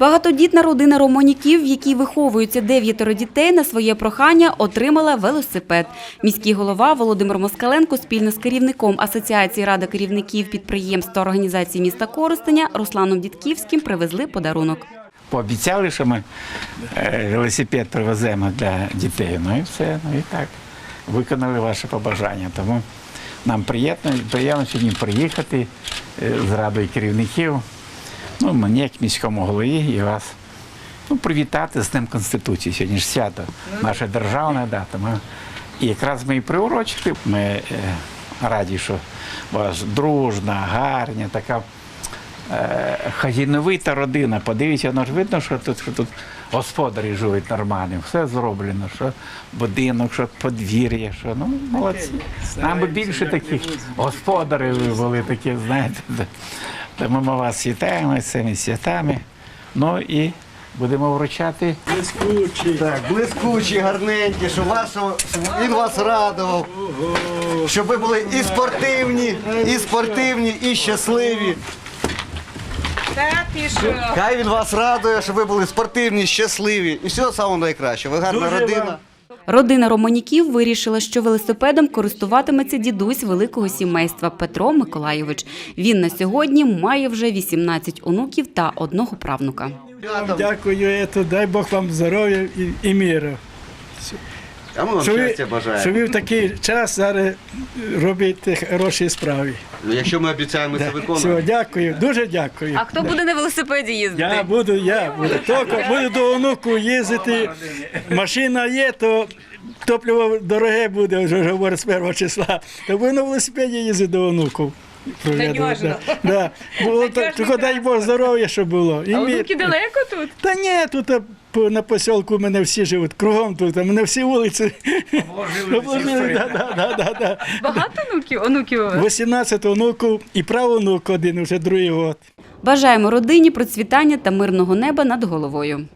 Багатодітна родина Романюків, в якій виховуються дев'ятеро дітей, на своє прохання отримала велосипед. Міський голова Володимир Москаленко спільно з керівником Асоціації ради керівників підприємств та організацій міста Коростеня Русланом Дідківським привезли подарунок. Пообіцяли, що ми е, велосипед привеземо для дітей. Ну і все, ну і так. Виконали ваше побажання. Тому нам приємно, приємно сьогодні приїхати е, з радою керівників. Ну, мені, як міському голові, і вас. Ну, привітати з Днем Конституції. Сьогодні ж свято, наша державна дата. Ми, і якраз ми і приурочили. Ми е, раді, що у вас дружна, гарна, така е, хазіновита родина. Подивіться, воно ж видно, що тут, що тут господарі живуть нормально, все зроблено, що будинок, що подвір'я, що ну молодці. Нам би більше таких господарів були такі, знаєте. Тому ми вас вітаємо з цими святами. Ну і будемо вручати. Так, блискучі, гарненькі, щоб, вас, він вас радував. Щоб ви були і спортивні, і спортивні, і щасливі. Хай він вас радує, щоб ви були спортивні, щасливі. І всього самого найкращого. Ви гарна родина. Родина Романіків вирішила, що велосипедом користуватиметься дідусь великого сімейства Петро Миколайович. Він на сьогодні має вже 18 онуків та одного правнука. Дякую, дай Бог вам здоров'я і, миру. А ми вам Що ви, щастя бажаємо. що ви в такий час зараз робите хороші справи. Ну, Якщо ми обіцяємо, ми це Все, дякую, дуже дякую. А хто буде на велосипеді їздити? Я буду, я буду. Тільки буду до онуку їздити. Машина є, то топливо дороге буде, вже говорить з першого числа. То буду на велосипеді їздити до онуку. Да, да. Було так, тільки дай Бог здоров'я, щоб було. І мир. далеко тут? Та ні, тут а, по- на посілку мене всі живуть, кругом тут, а мене всі вулиці. Обложили, да, да, да, да, да. Багато онуків? онуків? 18 онуків і правонук один, вже другий год. Бажаємо родині процвітання та мирного неба над головою.